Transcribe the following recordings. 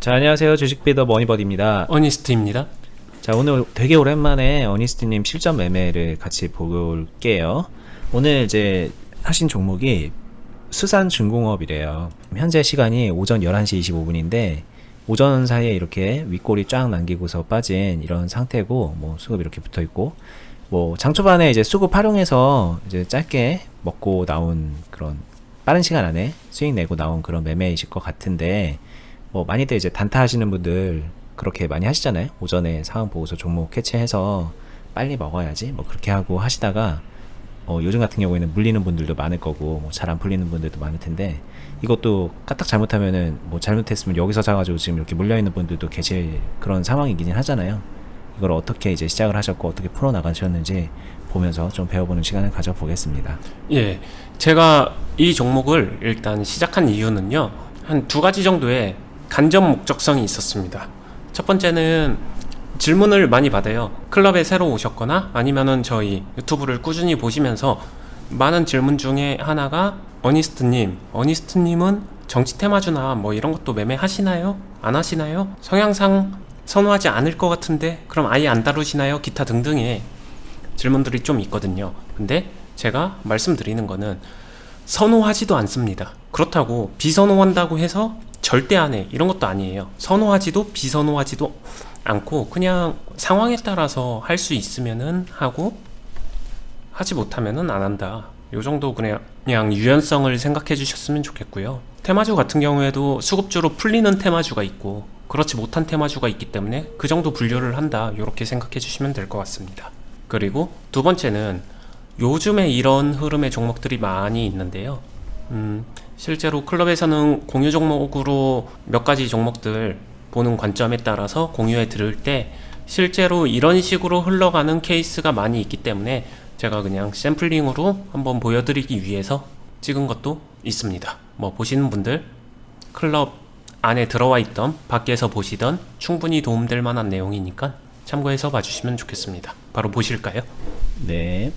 자, 안녕하세요. 주식비더 머니버디입니다. 어니스트입니다. 자, 오늘 되게 오랜만에 어니스트님 실전 매매를 같이 볼게요. 오늘 이제 하신 종목이 수산중공업이래요. 현재 시간이 오전 11시 25분인데, 오전 사이에 이렇게 윗골이 쫙 남기고서 빠진 이런 상태고, 뭐 수급 이렇게 붙어 있고, 뭐 장초반에 이제 수급 활용해서 이제 짧게 먹고 나온 그런 빠른 시간 안에 수익 내고 나온 그런 매매이실 것 같은데, 뭐 많이들 이제 단타 하시는 분들 그렇게 많이 하시잖아요. 오전에 상황 보고서 종목 캐치해서 빨리 먹어야지 뭐 그렇게 하고 하시다가 어, 요즘 같은 경우에는 물리는 분들도 많을 거고 뭐 잘 안 풀리는 분들도 많을 텐데 이것도 까딱 잘못하면은 뭐 잘못했으면 여기서 사가지고 지금 이렇게 물려 있는 분들도 계실 그런 상황이긴 하잖아요. 이걸 어떻게 이제 시작을 하셨고 어떻게 풀어 나가셨는지 보면서 좀 배워보는 시간을 가져보겠습니다. 예, 제가 이 종목을 일단 시작한 이유는요. 한 두 가지 정도의 간접 목적성이 있었습니다. 첫 번째는 질문을 많이 받아요. 클럽에 새로 오셨거나 아니면은 저희 유튜브를 꾸준히 보시면서 많은 질문 중에 하나가 어니스트님, 어니스트님은 정치 테마주나 뭐 이런 것도 매매하시나요? 안 하시나요? 성향상 선호하지 않을 것 같은데 그럼 아예 안 다루시나요? 기타 등등의 질문들이 좀 있거든요. 근데 제가 말씀드리는 거는 선호하지도 않습니다. 그렇다고 비선호한다고 해서 절대 안 해. 이런 것도 아니에요. 선호하지도 비선호하지도 않고 그냥 상황에 따라서 할 수 있으면은 하고 하지 못하면은 안 한다. 요 정도 그냥, 그냥 유연성을 생각해 주셨으면 좋겠고요. 테마주 같은 경우에도 수급주로 풀리는 테마주가 있고 그렇지 못한 테마주가 있기 때문에 그 정도 분류를 한다. 요렇게 생각해 주시면 될 것 같습니다. 그리고 두 번째는 요즘에 이런 흐름의 종목들이 많이 있는데요. 음, 실제로 클럽에서는 공유 종목으로 몇 가지 종목들 보는 관점에 따라서 공유해 드릴 때 실제로 이런 식으로 흘러가는 케이스가 많이 있기 때문에 제가 그냥 샘플링으로 한번 보여드리기 위해서 찍은 것도 있습니다. 뭐 보시는 분들 클럽 안에 들어와 있던 밖에서 보시던 충분히 도움될 만한 내용이니까 참고해서 봐주시면 좋겠습니다. 바로 보실까요? 네.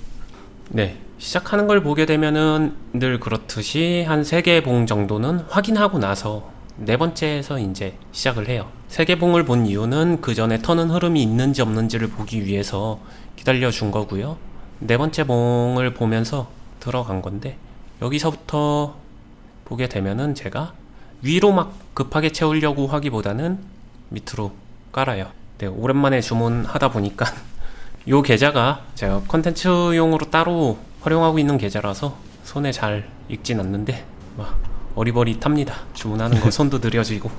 네. 시작하는 걸 보게 되면은 늘 그렇듯이 한세개봉 정도는 확인하고 나서 네 번째에서 이제 시작을 해요. 세개 봉을 본 이유는 그 전에 터는 흐름이 있는지 없는지를 보기 위해서 기다려 준 거고요. 네 번째 봉을 보면서 들어간 건데 여기서부터 보게 되면은 제가 위로 막 급하게 채우려고 하기보다는 밑으로 깔아요. 네, 오랜만에 주문하다 보니까 요 계좌가 제가 컨텐츠용으로 따로 활용하고 있는 계좌라서 손에 잘 익진 않는데 막 어리버리탑니다. 주문하는 거 손도 느려지고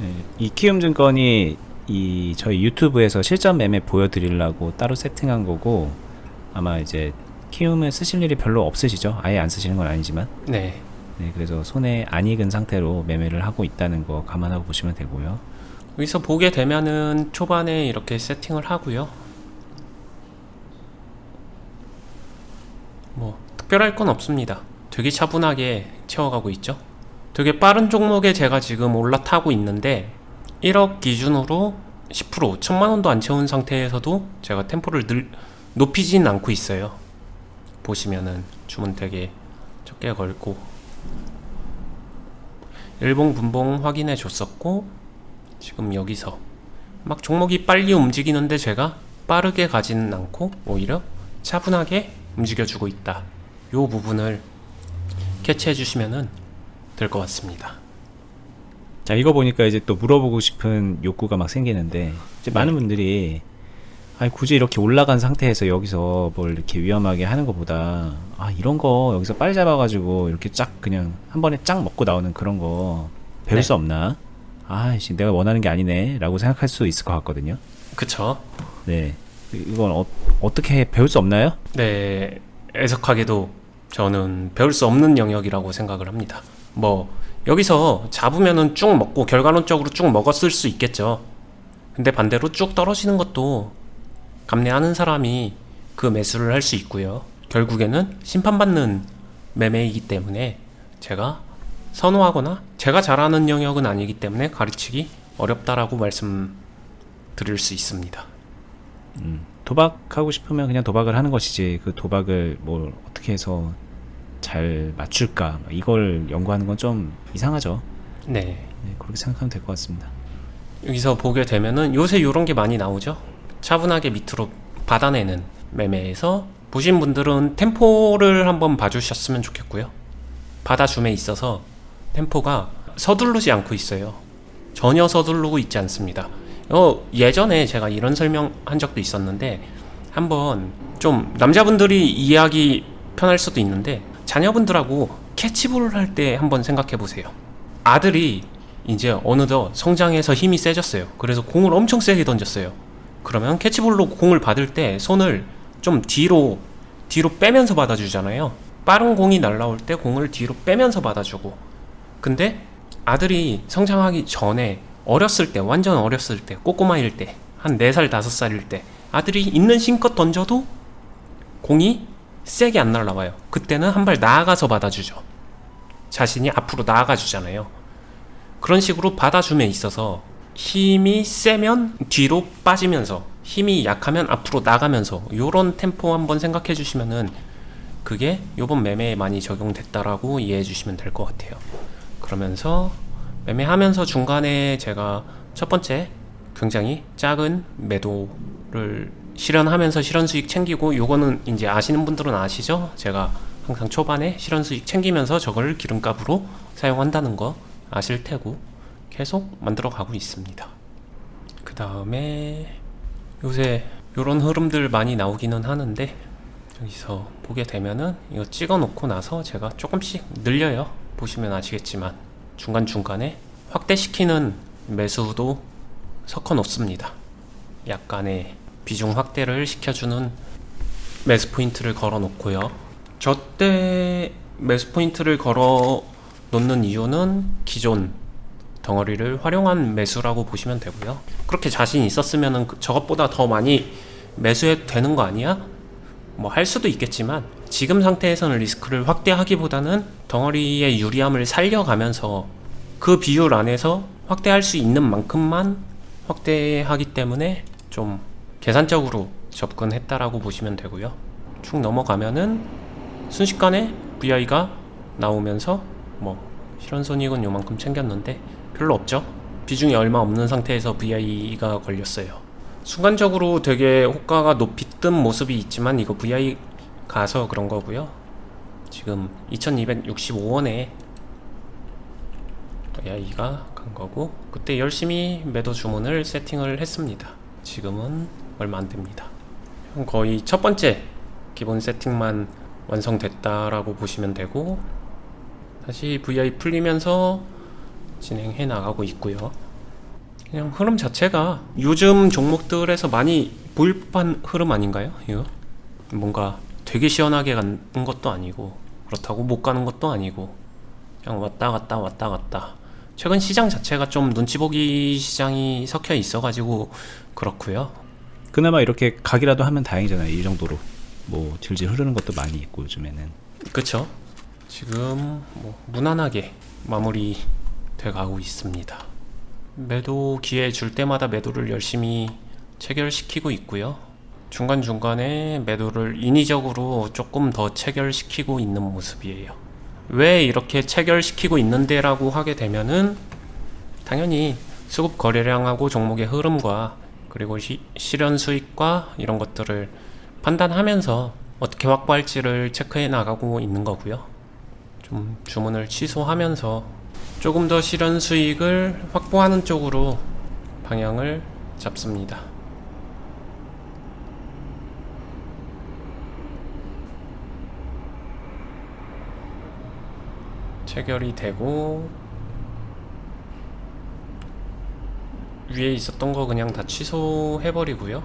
네, 이 키움증권이 이 저희 유튜브에서 실전 매매 보여드리려고 따로 세팅한 거고 아마 이제 키움을 쓰실 일이 별로 없으시죠? 아예 안 쓰시는 건 아니지만 네. 네, 그래서 손에 안 익은 상태로 매매를 하고 있다는 거 감안하고 보시면 되고요. 여기서 보게 되면은 초반에 이렇게 세팅을 하고요. 뭐 특별할 건 없습니다. 되게 차분하게 채워가고 있죠. 되게 빠른 종목에 제가 지금 올라타고 있는데 1억 기준으로 10% 천만 원도 안 채운 상태에서도 제가 템포를 늘 높이진 않고 있어요. 보시면은 주문 되게 적게 걸고 일봉 분봉 확인해 줬었고 지금 여기서 막 종목이 빨리 움직이는데 제가 빠르게 가지는 않고 오히려 차분하게 움직여주고 있다. 요 부분을 캐치해 주시면은 될것 같습니다. 자, 이거 보니까 이제 또 물어보고 싶은 욕구가 막 생기는데 이제 많은 분들이 아니 굳이 이렇게 올라간 상태에서 여기서 뭘 이렇게 위험하게 하는 것보다 아 이런 거 여기서 빨리 잡아가지고 이렇게 쫙 그냥 한 번에 쫙 먹고 나오는 그런 거 배울 네. 수 없나? 아씨 내가 원하는 게 아니네라고 생각할 수 있을 것 같거든요. 그쵸? 네, 이건 어, 어떻게 배울 수 없나요? 네, 애석하게도 저는 배울 수 없는 영역이라고 생각을 합니다. 뭐, 여기서 잡으면은 쭉 먹고 결과론적으로 쭉 먹었을 수 있겠죠. 근데 반대로 쭉 떨어지는 것도 감내하는 사람이 그 매수를 할 수 있고요. 결국에는 심판받는 매매이기 때문에 제가 선호하거나 제가 잘하는 영역은 아니기 때문에 가르치기 어렵다라고 말씀드릴 수 있습니다. 도박하고 싶으면 그냥 도박을 하는 것이지 그 도박을 뭘 어떻게 해서 잘 맞출까 이걸 연구하는 건 좀 이상하죠. 네. 네, 그렇게 생각하면 될 것 같습니다. 여기서 보게 되면은 요새 이런 게 많이 나오죠. 차분하게 밑으로 받아내는 매매에서 보신 분들은 템포를 한번 봐주셨으면 좋겠고요. 받아줌에 있어서 템포가 서두르지 않고 있어요. 전혀 서두르고 있지 않습니다. 어, 예전에 제가 이런 설명한 적도 있었는데 한번 좀 남자분들이 이해하기 편할 수도 있는데 자녀분들하고 캐치볼을 할 때 한번 생각해 보세요. 아들이 이제 어느덧 성장해서 힘이 세졌어요. 그래서 공을 엄청 세게 던졌어요. 그러면 캐치볼로 공을 받을 때 손을 좀 뒤로 뒤로 빼면서 받아주잖아요. 빠른 공이 날라올 때 공을 뒤로 빼면서 받아주고. 근데 아들이 성장하기 전에 어렸을 때 완전 어렸을 때 꼬꼬마일 때 한 4살 5살일 때 아들이 있는 힘껏 던져도 공이 세게 안 날라와요. 그때는 한 발 나아가서 받아주죠. 자신이 앞으로 나아가 주잖아요. 그런 식으로 받아줌에 있어서 힘이 세면 뒤로 빠지면서 힘이 약하면 앞으로 나가면서 요런 템포 한번 생각해 주시면은 그게 요번 매매에 많이 적용됐다라고 이해해 주시면 될 것 같아요. 그러면서 매매하면서 중간에 제가 첫 번째 굉장히 작은 매도를 실현하면서 실현 수익 챙기고 요거는 이제 아시는 분들은 아시죠? 제가 항상 초반에 실현 수익 챙기면서 저걸 기름값으로 사용한다는 거 아실 테고 계속 만들어 가고 있습니다. 그 다음에 요새 요런 흐름들 많이 나오기는 하는데 여기서 보게 되면은 이거 찍어 놓고 나서 제가 조금씩 늘려요. 보시면 아시겠지만 중간중간에 확대시키는 매수도 섞어 놓습니다. 약간의 비중 확대를 시켜주는 매수 포인트를 걸어 놓고요. 저때 매수 포인트를 걸어 놓는 이유는 기존 덩어리를 활용한 매수라고 보시면 되고요. 그렇게 자신 있었으면은 그- 저것보다 더 많이 매수해도 되는 거 아니야? 뭐 할 수도 있겠지만 지금 상태에서는 리스크를 확대하기보다는 덩어리의 유리함을 살려가면서 그 비율 안에서 확대할 수 있는 만큼만 확대하기 때문에 좀 계산적으로 접근했다라고 보시면 되고요. 쭉 넘어가면은 순식간에 VI가 나오면서 뭐 실현 손익은 요만큼 챙겼는데 별로 없죠. 비중이 얼마 없는 상태에서 VI가 걸렸어요. 순간적으로 되게 호가가 높이 뜬 모습이 있지만 이거 VI 가서 그런 거고요. 지금 2265원에 VI가 간 거고 그때 열심히 매도 주문을 세팅을 했습니다. 지금은 얼마 안 됩니다. 거의 첫 번째 기본 세팅만 완성됐다라고 보시면 되고 다시 VI 풀리면서 진행해 나가고 있고요. 그냥 흐름 자체가 요즘 종목들에서 많이 보일 법한 흐름 아닌가요? 이거 뭔가 되게 시원하게 가는 것도 아니고 그렇다고 못 가는 것도 아니고 그냥 왔다 갔다 왔다 갔다 최근 시장 자체가 좀 눈치 보기 시장이 섞여 있어 가지고 그렇고요. 그나마 이렇게 가기라도 하면 다행이잖아요. 이 정도로 뭐 질질 흐르는 것도 많이 있고 요즘에는. 그쵸? 지금 뭐 무난하게 마무리 돼 가고 있습니다. 매도 기회 줄 때마다 매도를 열심히 체결시키고 있고요. 중간중간에 매도를 인위적으로 조금 더 체결시키고 있는 모습이에요. 왜 이렇게 체결시키고 있는데라고 하게 되면은 당연히 수급 거래량하고 종목의 흐름과 그리고 시, 실현 수익과 이런 것들을 판단하면서 어떻게 확보할지를 체크해 나가고 있는 거고요. 좀 주문을 취소하면서 조금 더 실현 수익을 확보하는 쪽으로 방향을 잡습니다. 체결이 되고 위에 있었던 거 그냥 다 취소해 버리고요.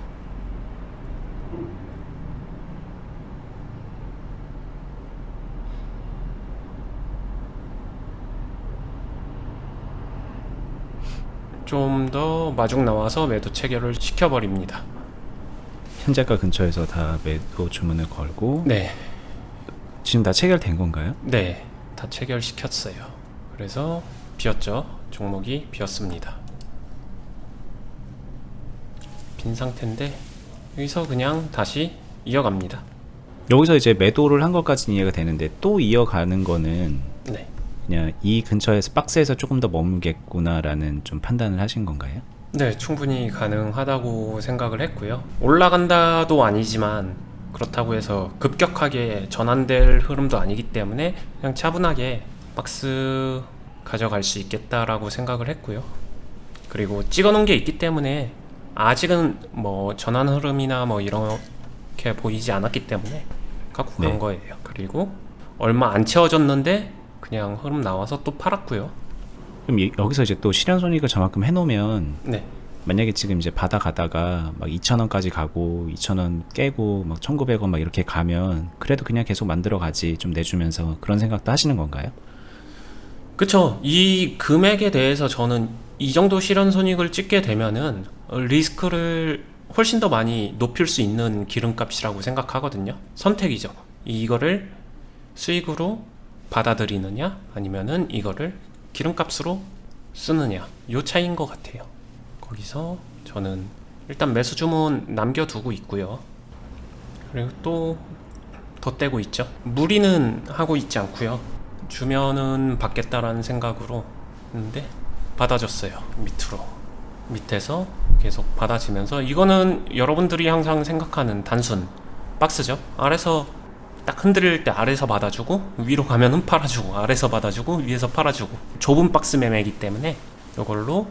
좀 더 마중 나와서 매도 체결을 시켜버립니다. 현재가 근처에서 다 매도 주문을 걸고 네, 지금 다 체결된 건가요? 네, 다 체결시켰어요. 그래서 비었죠. 종목이 비었습니다. 빈 상태인데 여기서 그냥 다시 이어갑니다. 여기서 이제 매도를 한 것까지는 이해가 되는데 또 이어가는 거는 네, 그냥 이 근처에서 박스에서 조금 더 머물겠구나라는 좀 판단을 하신 건가요? 네, 충분히 가능하다고 생각을 했고요. 올라간다도 아니지만 그렇다고 해서 급격하게 전환될 흐름도 아니기 때문에 그냥 차분하게 박스 가져갈 수 있겠다라고 생각을 했고요. 그리고 찍어 놓은 게 있기 때문에 아직은 뭐 전환 흐름이나 뭐 이렇게 보이지 않았기 때문에 갖고 간 네. 거예요. 그리고 얼마 안 채워졌는데 그냥 흐름 나와서 또 팔았고요. 그럼 이- 여기서 이제 또 실현 손익을 저만큼 해놓으면 네. 만약에 지금 이제 받아 가다가 막 2,000원까지 가고 2,000원 깨고 막 1,900원 막 이렇게 가면 그래도 그냥 계속 만들어 가지 좀 내주면서 그런 생각도 하시는 건가요? 그쵸. 이 금액에 대해서 저는 이 정도 실현 손익을 찍게 되면은 어, 리스크를 훨씬 더 많이 높일 수 있는 기름값이라고 생각하거든요. 선택이죠. 이거를 수익으로 받아들이느냐 아니면은 이거를 기름값으로 쓰느냐 요 차이인 것 같아요. 거기서 저는 일단 매수 주문 남겨두고 있고요. 그리고 또 덧대고 있죠. 무리는 하고 있지 않고요. 주면은 받겠다라는 생각으로 했는데 받아줬어요. 밑으로 밑에서 계속 받아지면서 이거는 여러분들이 항상 생각하는 단순 박스죠. 아래서 딱 흔들릴 때 아래서 받아주고 위로 가면은 팔아주고 아래서 받아주고 위에서 팔아주고 좁은 박스 매매이기 때문에 이걸로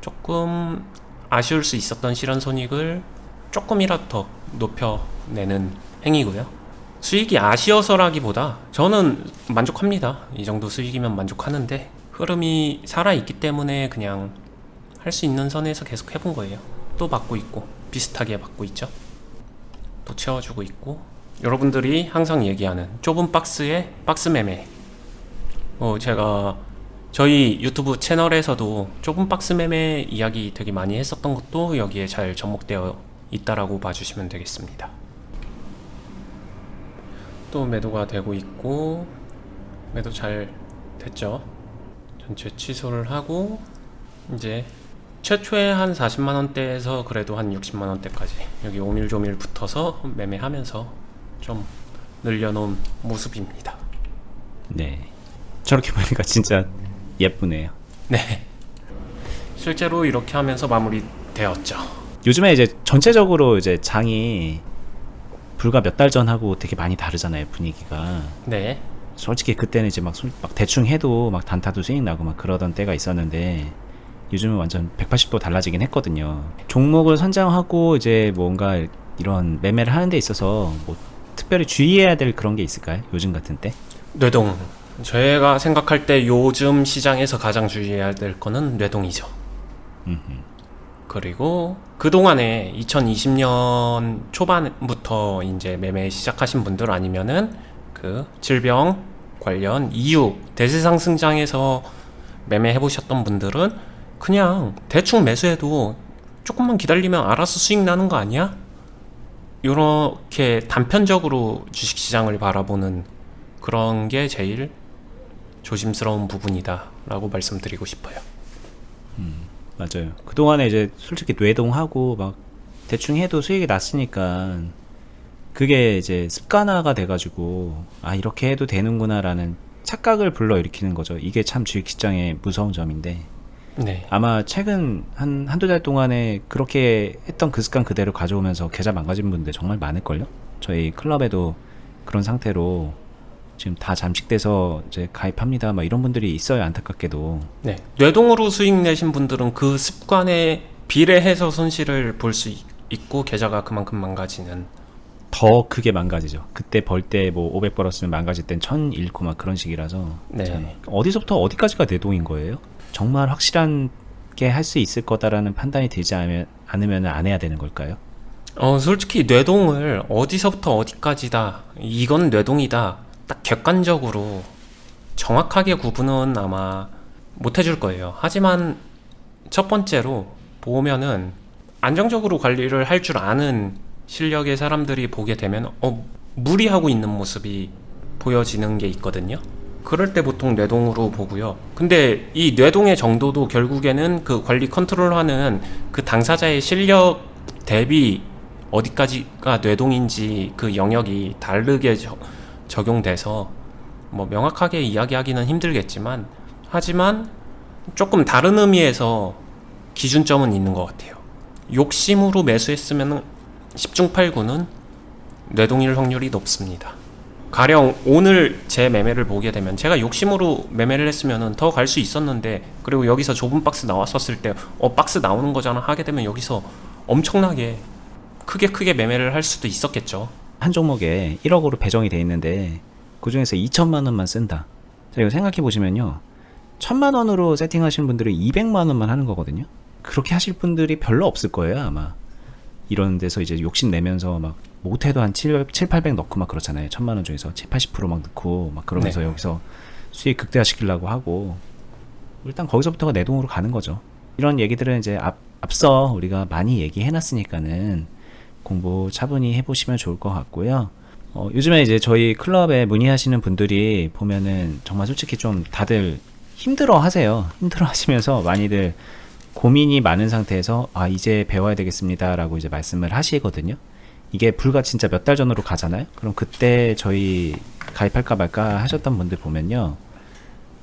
조금 아쉬울 수 있었던 실현 손익을 조금이라도 더 높여내는 행위고요. 수익이 아쉬워서라기보다 저는 만족합니다. 이 정도 수익이면 만족하는데 흐름이 살아있기 때문에 그냥 할 수 있는 선에서 계속 해본 거예요. 또 받고 있고 비슷하게 받고 있죠. 또 채워주고 있고 여러분들이 항상 얘기하는 좁은 박스의 박스 매매. 어 제가 저희 유튜브 채널에서도 좁은 박스 매매 이야기 되게 많이 했었던 것도 여기에 잘 접목되어 있다라고 봐주시면 되겠습니다. 또 매도가 되고 있고 매도 잘 됐죠. 전체 취소를 하고 이제 최초에 한 40만 원대에서 그래도 한 60만 원대까지 여기 오밀조밀 붙어서 매매하면서 좀 늘려놓은 모습입니다. 네. 저렇게 보니까 진짜 예쁘네요. 네. 실제로 이렇게 하면서 마무리되었죠. 요즘에 이제 전체적으로 이제 장이 불과 몇 달 전하고 되게 많이 다르잖아요 분위기가. 네. 솔직히 그때는 이제 막, 손- 막 대충 해도 막 단타도 수익 나고 막 그러던 때가 있었는데 요즘은 완전 180도 달라지긴 했거든요. 종목을 선정하고 이제 뭔가 이런 매매를 하는 데 있어서 뭐 특별히 주의해야 될 그런 게 있을까요? 요즘 같은 때? 뇌동. 저희가 생각할 때 요즘 시장에서 가장 주의해야 될 거는 뇌동이죠. 그리고 그동안에 2020년 초반부터 이제 매매 시작하신 분들 아니면은 그 질병 관련 이유 대세 상승장에서 매매해 보셨던 분들은 그냥 대충 매수해도 조금만 기다리면 알아서 수익 나는 거 아니야? 이렇게 단편적으로 주식 시장을 바라보는 그런 게 제일 조심스러운 부분이다라고 말씀드리고 싶어요. 맞아요. 그동안에 이제 솔직히 뇌동하고 막 대충 해도 수익이 났으니까 그게 이제 습관화가 돼가지고 아 이렇게 해도 되는구나라는 착각을 불러일으키는 거죠. 이게 참 주식시장의 무서운 점인데 네. 아마 최근 한 한두 달 동안에 그렇게 했던 그 습관 그대로 가져오면서 계좌 망가진 분들 정말 많을걸요? 저희 클럽에도 그런 상태로 지금 다 잠식돼서 이제 가입합니다. 막 이런 분들이 있어요. 안타깝게도. 네. 뇌동으로 수익 내신 분들은 그 습관에 비례해서 손실을 볼 수 있고 계좌가 그만큼 망가지는 더 크게 망가지죠. 그때 벌 때 뭐 500 벌었으면 망가질 땐 1000 잃고 막 그런 식이라서 네. 참 어디서부터 어디까지가 내동인 거예요? 정말 확실한 게 할 수 있을 거다라는 판단이 않으면, 않으면 안 해야 되는 걸까요? 어, 솔직히 뇌동을 어디서부터 어디까지다, 이건 뇌동이다, 딱 객관적으로 정확하게 구분은 아마 못 해줄 거예요. 하지만 첫 번째로 보면은 안정적으로 관리를 할 줄 아는 실력의 사람들이 보게 되면, 어, 무리하고 있는 모습이 보여지는 게 있거든요. 그럴 때 보통 뇌동으로 보고요. 근데 이 뇌동의 정도도 결국에는 그 관리 컨트롤하는 그 당사자의 실력 대비 어디까지가 뇌동인지 그 영역이 다르게 저- 적용돼서 뭐 명확하게 이야기하기는 힘들겠지만 하지만 조금 다른 의미에서 기준점은 있는 것 같아요. 욕심으로 매수했으면 10중 8구는 뇌동일 확률이 높습니다. 가령 오늘 제 매매를 보게 되면 제가 욕심으로 매매를 했으면 더 갈 수 있었는데 그리고 여기서 좁은 박스 나왔었을 때 어 박스 나오는 거잖아 하게 되면 여기서 엄청나게 크게 크게 매매를 할 수도 있었겠죠. 한 종목에 1억으로 배정이 돼 있는데 그 중에서 2천만 원만 쓴다. 자 이거 생각해 보시면요, 천만 원으로 세팅하시는 분들이 200만 원만 하는 거거든요. 그렇게 하실 분들이 별로 없을 거예요 아마. 이런 데서 이제 욕심 내면서 막 못해도 한 7, 7 800 넣고 막 그렇잖아요. 천만 원 중에서 7, 80%막 넣고 막 그러면서 네. 여기서 수익 극대화시키려고 하고 일단 거기서부터가 내동으로 가는 거죠. 이런 얘기들은 이제 앞, 앞서 우리가 많이 얘기해 놨으니까는 공부 차분히 해보시면 좋을 것 같고요. 어, 요즘에 이제 저희 클럽에 문의하시는 분들이 보면은 정말 솔직히 좀 다들 힘들어 하세요. 힘들어 하시면서 많이들 고민이 많은 상태에서 아, 이제 배워야 되겠습니다. 라고 이제 말씀을 하시거든요. 이게 불과 진짜 몇 달 전으로 가잖아요. 그럼 그때 저희 가입할까 말까 하셨던 분들 보면요.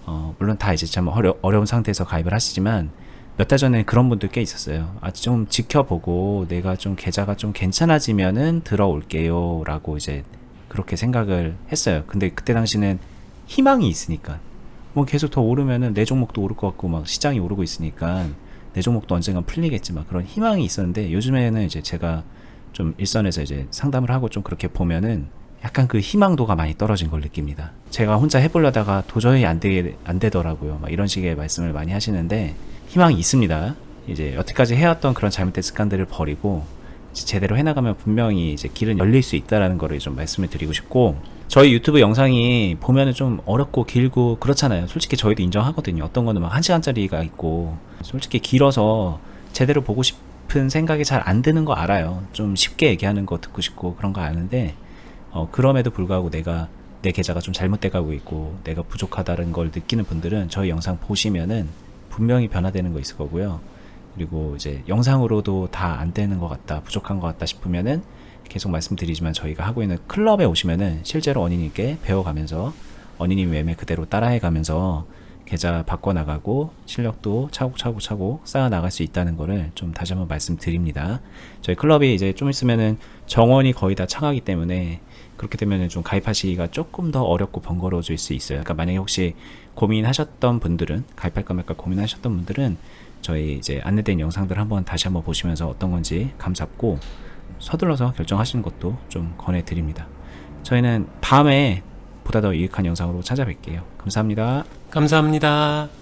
어, 물론 다 이제 참 어려, 어려운 상태에서 가입을 하시지만 몇 달 전에 그런 분들 꽤 있었어요. 아, 좀 지켜보고 내가 좀 계좌가 좀 괜찮아지면은 들어올게요. 라고 이제 그렇게 생각을 했어요. 근데 그때 당시는 희망이 있으니까. 뭐 계속 더 오르면은 내 종목도 오를 것 같고 막 시장이 오르고 있으니까 내 종목도 언젠간 풀리겠지 막 그런 희망이 있었는데 요즘에는 이제 제가 좀 일선에서 이제 상담을 하고 좀 그렇게 보면은 약간 그 희망도가 많이 떨어진 걸 느낍니다. 제가 혼자 해보려다가 도저히 안, 되, 안 되더라고요. 막 이런 식의 말씀을 많이 하시는데 희망이 있습니다. 이제 여태까지 해왔던 그런 잘못된 습관들을 버리고 제대로 해나가면 분명히 이제 길은 열릴 수 있다라는 거를 좀 말씀을 드리고 싶고 저희 유튜브 영상이 보면은 좀 어렵고 길고 그렇잖아요. 솔직히 저희도 인정하거든요. 어떤 거는 막 한 시간짜리가 있고 솔직히 길어서 제대로 보고 싶은 생각이 잘 안 드는 거 알아요. 좀 쉽게 얘기하는 거 듣고 싶고 그런 거 아는데 어, 그럼에도 불구하고 내가 내 계좌가 좀 잘못돼 가고 있고 내가 부족하다는 걸 느끼는 분들은 저희 영상 보시면은 분명히 변화되는 거 있을 거고요. 그리고 이제 영상으로도 다 안 되는 것 같다, 부족한 것 같다 싶으면은 계속 말씀드리지만 저희가 하고 있는 클럽에 오시면은 실제로 언니님께 배워가면서 언니님 매매 그대로 따라해가면서 계좌 바꿔나가고 실력도 차곡차곡 차곡 쌓아 나갈 수 있다는 거를 좀 다시 한번 말씀드립니다. 저희 클럽이 이제 좀 있으면은 정원이 거의 다 차가기 때문에 그렇게 되면은 좀 가입하시기가 조금 더 어렵고 번거로워질 수 있어요. 그러니까 만약에 혹시 고민하셨던 분들은 가입할까 말까 고민하셨던 분들은 저희 이제 안내된 영상들 한번 다시 한번 보시면서 어떤 건지 감 잡고 서둘러서 결정하시는 것도 좀 권해드립니다. 저희는 다음에 보다 더 유익한 영상으로 찾아뵐게요. 감사합니다. 감사합니다.